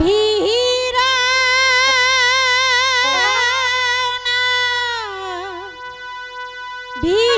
গভীরা। V